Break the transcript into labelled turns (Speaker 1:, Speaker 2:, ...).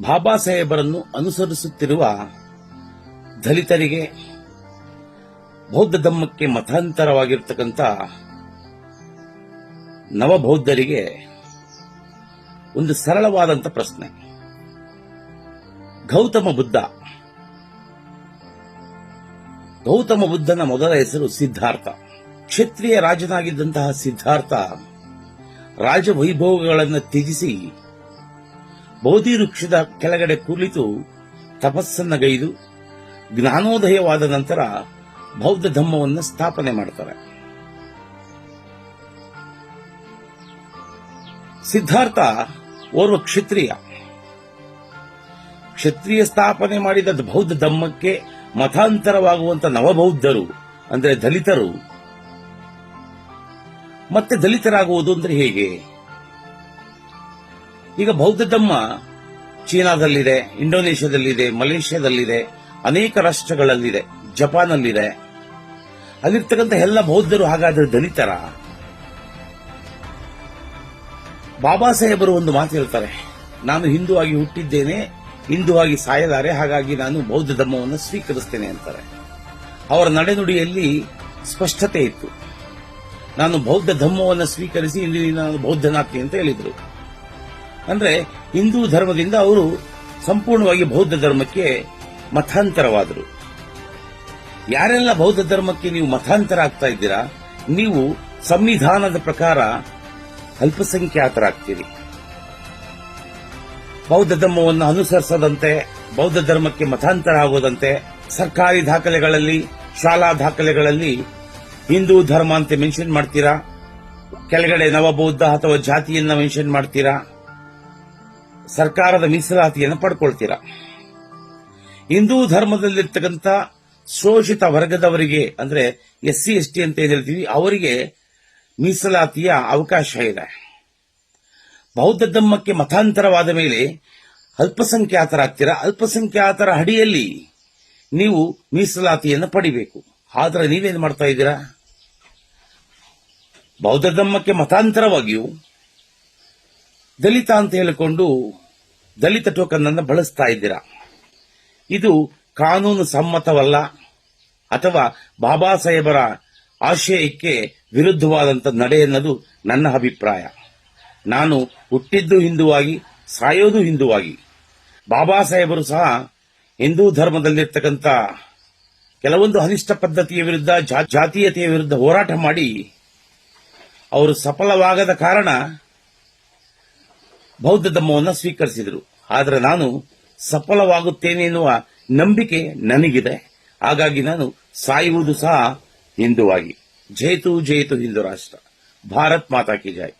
Speaker 1: ಬಾಬಾ ಸಾಹೇಬರನ್ನು ಅನುಸರಿಸುತ್ತಿರುವ ದಲಿತರಿಗೆ ಬೌದ್ಧ ಧಮ್ಮಕ್ಕೆ ಮತಾಂತರವಾಗಿರ್ತಕ್ಕಂಥ ನವಬೌದ್ಧರಿಗೆ ಒಂದು ಸರಳವಾದಂಥ ಪ್ರಶ್ನೆ. ಗೌತಮ ಬುದ್ಧ. ಗೌತಮ ಬುದ್ಧನ ಮೊದಲ ಹೆಸರು ಸಿದ್ಧಾರ್ಥ. ಕ್ಷತ್ರಿಯ ರಾಜನಾಗಿದ್ದಂತಹ ಸಿದ್ಧಾರ್ಥ ರಾಜವೈಭೋಗಗಳನ್ನು ತ್ಯಜಿಸಿ ಬೋಧಿ ವೃಕ್ಷದ ಕೆಳಗಡೆ ಕುಳಿತು ತಪಸ್ಸನ್ನಗೈದು ಜ್ಞಾನೋದಯವಾದ ನಂತರ ಬೌದ್ಧ ಧಮ್ಮವನ್ನು ಸ್ಥಾಪನೆ ಮಾಡ್ತಾರೆ. ಸಿದ್ಧಾರ್ಥ ಓರ್ವ ಕ್ಷತ್ರಿಯ. ಕ್ಷತ್ರಿಯ ಸ್ಥಾಪನೆ ಮಾಡಿದ ಬೌದ್ಧ ಧಮ್ಮಕ್ಕೆ ಮತಾಂತರವಾಗುವಂತ ನವಬೌದ್ಧರು, ಅಂದ್ರೆ ದಲಿತರು. ಮತ್ತೆ ದಲಿತರಾಗುವುದು ಅಂದ್ರೆ ಹೇಗೆ? ಈಗ ಬೌದ್ಧ ಧಮ್ಮ ಚೀನಾದಲ್ಲಿದೆ, ಇಂಡೋನೇಷ್ಯಾದಲ್ಲಿದೆ, ಮಲೇಷ್ಯಾದಲ್ಲಿದೆ, ಅನೇಕ ರಾಷ್ಟ್ರಗಳಲ್ಲಿದೆ, ಜಪಾನಲ್ಲಿದೆ. ಅಲ್ಲಿರ್ತಕ್ಕಂಥ ಎಲ್ಲ ಬೌದ್ಧರು ಹಾಗಾದ್ರೆ ದಲಿತರ? ಬಾಬಾ ಸಾಹೇಬರು ಒಂದು ಮಾತು ಹೇಳ್ತಾರೆ, ನಾನು ಹಿಂದೂ ಆಗಿ ಹುಟ್ಟಿದ್ದೇನೆ ಹಿಂದೂ ಆಗಿ ಸಾಯಲಾರೆ, ಹಾಗಾಗಿ ನಾನು ಬೌದ್ಧ ಧರ್ಮವನ್ನು ಸ್ವೀಕರಿಸ್ತೇನೆ ಅಂತಾರೆ. ಅವರ ನಡೆನುಡಿಯಲ್ಲಿ ಸ್ಪಷ್ಟತೆ ಇತ್ತು. ನಾನು ಬೌದ್ಧ ಧರ್ಮವನ್ನು ಸ್ವೀಕರಿಸಿ, ಇಲ್ಲಿ ನಾನು ಬೌದ್ಧನಾಗ್ತೀನಿ ಅಂತ ಹೇಳಿದರು. ಅಂದ್ರೆ ಹಿಂದೂ ಧರ್ಮದಿಂದ ಅವರು ಸಂಪೂರ್ಣವಾಗಿ ಬೌದ್ಧ ಧರ್ಮಕ್ಕೆ ಮತಾಂತರವಾದರು. ಯಾರೆಲ್ಲ ಬೌದ್ಧ ಧರ್ಮಕ್ಕೆ ನೀವು ಮತಾಂತರ ಆಗ್ತಾ ಇದ್ದೀರಾ, ನೀವು ಸಂವಿಧಾನದ ಪ್ರಕಾರ ಅಲ್ಪಸಂಖ್ಯಾತರಾಗ್ತೀರಿ. ಬೌದ್ಧ ಧರ್ಮವನ್ನು ಅನುಸರಿಸದಂತೆ, ಬೌದ್ಧ ಧರ್ಮಕ್ಕೆ ಮತಾಂತರ ಆಗೋದಂತೆ, ಸರ್ಕಾರಿ ದಾಖಲೆಗಳಲ್ಲಿ, ಶಾಲಾ ದಾಖಲೆಗಳಲ್ಲಿ ಹಿಂದೂ ಧರ್ಮ ಅಂತ ಮೆನ್ಷನ್ ಮಾಡ್ತೀರಾ? ಕೆಳಗಡೆ ನವಬೌದ್ಧ ಅಥವಾ ಜಾತಿಯನ್ನ ಮೆನ್ಷನ್ ಮಾಡ್ತೀರಾ? ಸರ್ಕಾರದ ಮೀಸಲಾತಿಯನ್ನು ಪಡ್ಕೊಳ್ತೀರಾ. ಹಿಂದೂ ಧರ್ಮದಲ್ಲಿರ್ತಕ್ಕಂಥ ಶೋಷಿತ ವರ್ಗದವರಿಗೆ, ಅಂದ್ರೆ ಎಸ್ ಸಿ ಎಸ್ ಟಿ ಅಂತ ಏನ್ ಹೇಳ್ತೀವಿ, ಅವರಿಗೆ ಮೀಸಲಾತಿಯ ಅವಕಾಶ ಇದೆ. ಬೌದ್ಧ ಧರ್ಮಕ್ಕೆ ಮತಾಂತರವಾದ ಮೇಲೆ ಅಲ್ಪಸಂಖ್ಯಾತರಾಗ್ತೀರಾ. ಅಲ್ಪಸಂಖ್ಯಾತರ ಅಡಿಯಲ್ಲಿ ನೀವು ಮೀಸಲಾತಿಯನ್ನು ಪಡಿಬೇಕು. ಆದ್ರೆ ನೀವೇನು ಮಾಡ್ತಾ ಇದ್ದೀರಾ? ಬೌದ್ಧ ಧರ್ಮಕ್ಕೆ ಮತಾಂತರವಾಗಿಯೂ ದಲಿತ ಅಂತ ಹೇಳಿಕೊಂಡು ದಲಿತ ಟೋಕನ್ ಅನ್ನು ಬಳಸ್ತಾ ಇದ್ದೀರಾ? ಇದು ಕಾನೂನು ಸಮ್ಮತವಲ್ಲ ಅಥವಾ ಬಾಬಾ ಸಾಹೇಬರ ಆಶಯಕ್ಕೆ ವಿರುದ್ಧವಾದಂಥ ನಡೆ ಎನ್ನೋದು ನನ್ನ ಅಭಿಪ್ರಾಯ. ನಾನು ಹುಟ್ಟಿದ್ದು ಹಿಂದುವಾಗಿ, ಸಾಯೋದು ಹಿಂದುವಾಗಿ. ಬಾಬಾ ಸಾಹೇಬರು ಸಹ ಹಿಂದೂ ಧರ್ಮದಲ್ಲಿರ್ತಕ್ಕಂಥ ಕೆಲವೊಂದು ಅನಿಷ್ಟ ಪದ್ಧತಿಯ ವಿರುದ್ಧ ಜಾತೀಯತೆಯ ವಿರುದ್ಧ ಹೋರಾಟ ಮಾಡಿ ಅವರು ಸಫಲವಾಗದ ಕಾರಣ ಬೌದ್ಧ ಧರ್ಮವನ್ನು ಸ್ವೀಕರಿಸಿದರು. ಆದರೆ ನಾನು ಸಫಲವಾಗುತ್ತೇನೆ ಎನ್ನುವ ನಂಬಿಕೆ ನನಗಿದೆ. ಹಾಗಾಗಿ ನಾನು ಸಾಯುವುದು ಸಹ ಹಿಂದುವಾಗಿ. ಜೈತು ಜಯಿತು ಹಿಂದೂ ರಾಷ್ಟ್ರ. ಭಾರತ್ ಮಾತಾ ಕಿ ಜೈ